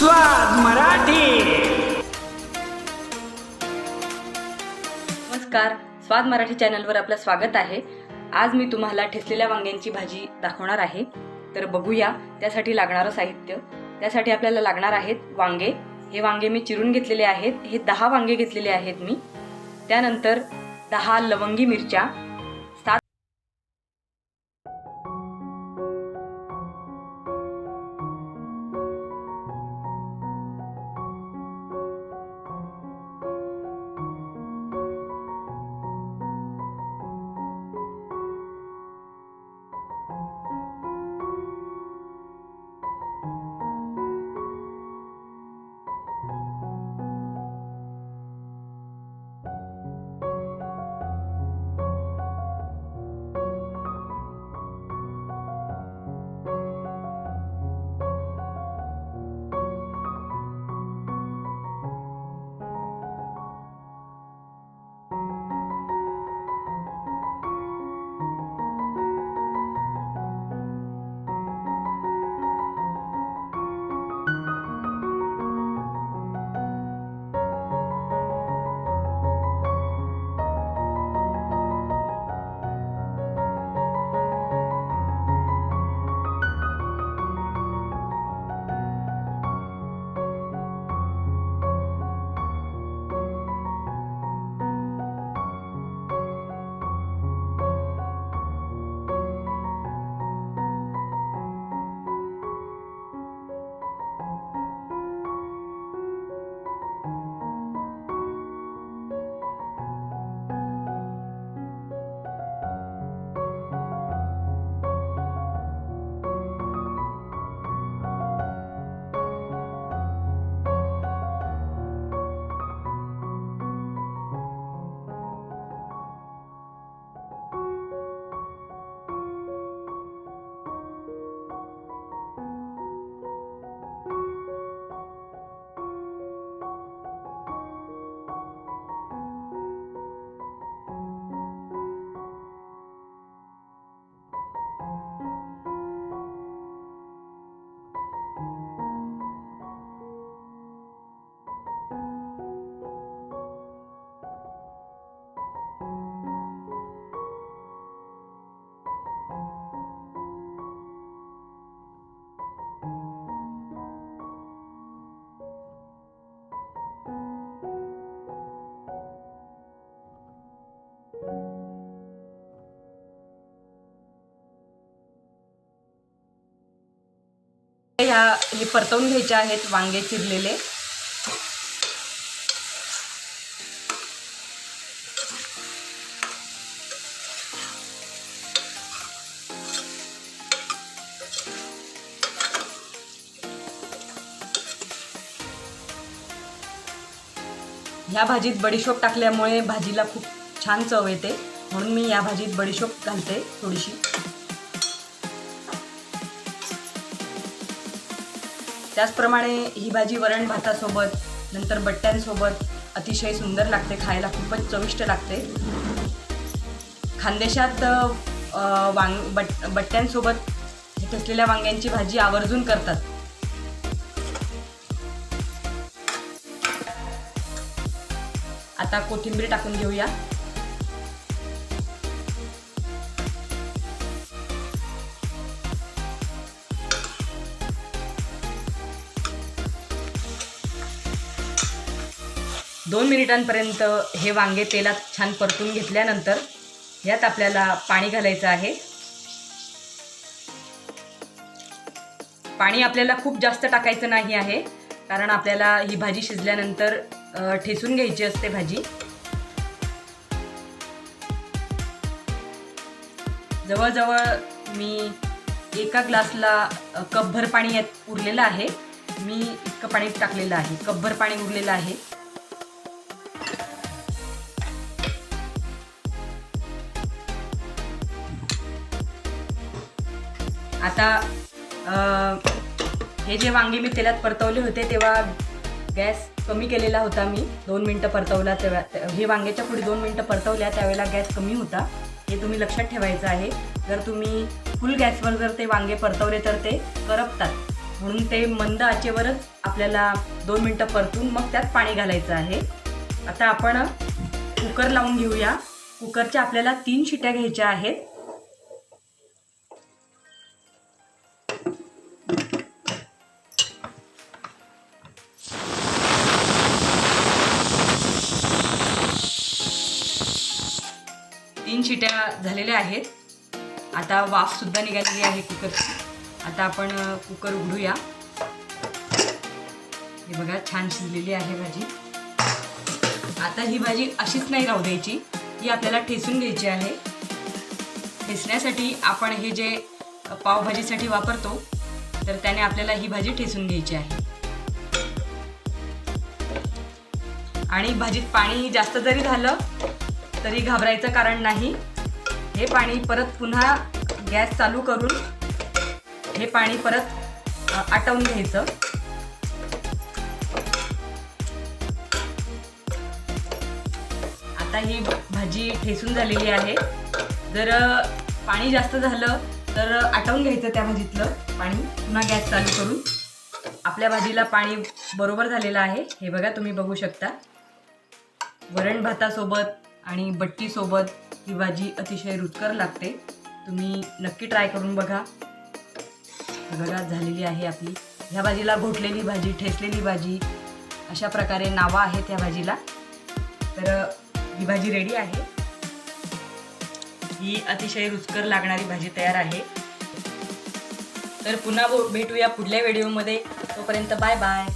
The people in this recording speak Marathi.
स्वाद मराठी. नमस्कार. स्वाद मराठी चॅनलवर आपलं स्वागत आहे. आज मी तुम्हाला ठेचलेल्या वांग्यांची भाजी दाखवणार आहे. तर बघूया त्यासाठी लागणारं साहित्य. त्यासाठी आपल्याला लागणार आहेत वांगे. हे वांगे मी चिरून घेतलेले आहेत. हे दहा वांगे घेतलेले आहेत मी. त्यानंतर दहा लवंगी मिरच्या. हे परतवून घ्यायचे आहेत वांगे चिरलेले. ह्या भाजीत बडीशोप टाकल्यामुळे भाजीला खूप छान चव येते. म्हणून मी या भाजीत बडीशोप घालते थोडीशी. त्याचप्रमाणे ही भाजी वरण भातासोबत नंतर बट्ट्यांसोबत अतिशय सुंदर लागते खायला खूपच चविष्ट लागते. खानदेशात वांग बट बट्ट्यांसोबत ठसलेल्या वांग्यांची भाजी आवर्जून करतात. आता कोथिंबीर टाकून घेऊया. दोन मिनिटांपर्यंत हे वांगे तेलात छान परतून घेतल्यानंतर यात आपल्याला पाणी घालायचं आहे. पाणी आपल्याला खूप जास्त टाकायचं नाही आहे कारण आपल्याला ही भाजी शिजल्यानंतर ठेसून घ्यायची असते भाजी. जवळजवळ मी एका ग्लासला कपभर पाणी यात उरलेलं आहे. मी इतकं पाणी टाकलेलं आहे. कपभर पाणी उरलेलं आहे. आता हे जे वांगे मी तेलात परतवले होते तेव्हा गॅस कमी केलेला होता मी. दोन मिनटं परतवला तेव्हा हे वांग्याच्या पुढे दोन मिनटं परतवल्या त्यावेळेला गॅस कमी होता. हे तुम्ही लक्षात ठेवायचं आहे. जर तुम्ही फुल गॅसवर जर ते वांगे परतवले तर ते करपतात. म्हणून ते मंद आचेवरच आपल्याला दोन मिनटं परतून मग त्यात पाणी घालायचं आहे. आता आपण कुकर लावून घेऊया. कुकरच्या आपल्याला तीन शिट्या घ्यायच्या आहेत. तीन शिट्या झालेल्या आहेत. आता वाफ सुद्धा निघालेली आहे कुकरची. आता आपण कुकर उघडूया. हे बघा छान शिजलेली आहे भाजी. आता ही भाजी अशीच नाही राहू द्यायची. ही आपल्याला ठेसून घ्यायची आहे. ठेसण्यासाठी आपण हे जे पावभाजीसाठी वापरतो तर त्याने आपल्याला ही भाजी ठेसून घ्यायची आहे. आणि भाजीत पाणी जास्त जरी झालं तरी घाबरायचं कारण नाही. हे पाणी परत पुन्हा गॅस चालू करून हे पाणी परत आटवून घ्यायचं. आता ही भाजी ठेसून झालेली आहे. जर पाणी जास्त झालं तर आटवून घ्यायचं त्या भाजीतलं पाणी. पुन्हा गॅस चालू करून आपल्या भाजीला पाणी बरोबर झालेलं आहे. हे बघा तुम्ही बघू शकता. वरण भातासोबत आणि बट्टीसोबत ही भाजी अतिशय रुचकर लागते. तुम्ही नक्की ट्राय करून बघा. बघा झालेली आहे आपली. ह्या भाजीला घोटलेली भाजी ठेचलेली भाजी अशा प्रकारे नावं आहेत ह्या भाजीला. तर ही भाजी रेडी आहे. ही अतिशय रुचकर लागणारी भाजी तयार आहे. तर पुन्हा भेटूया पुढल्या व्हिडिओमध्ये तोपर्यंत बाय बाय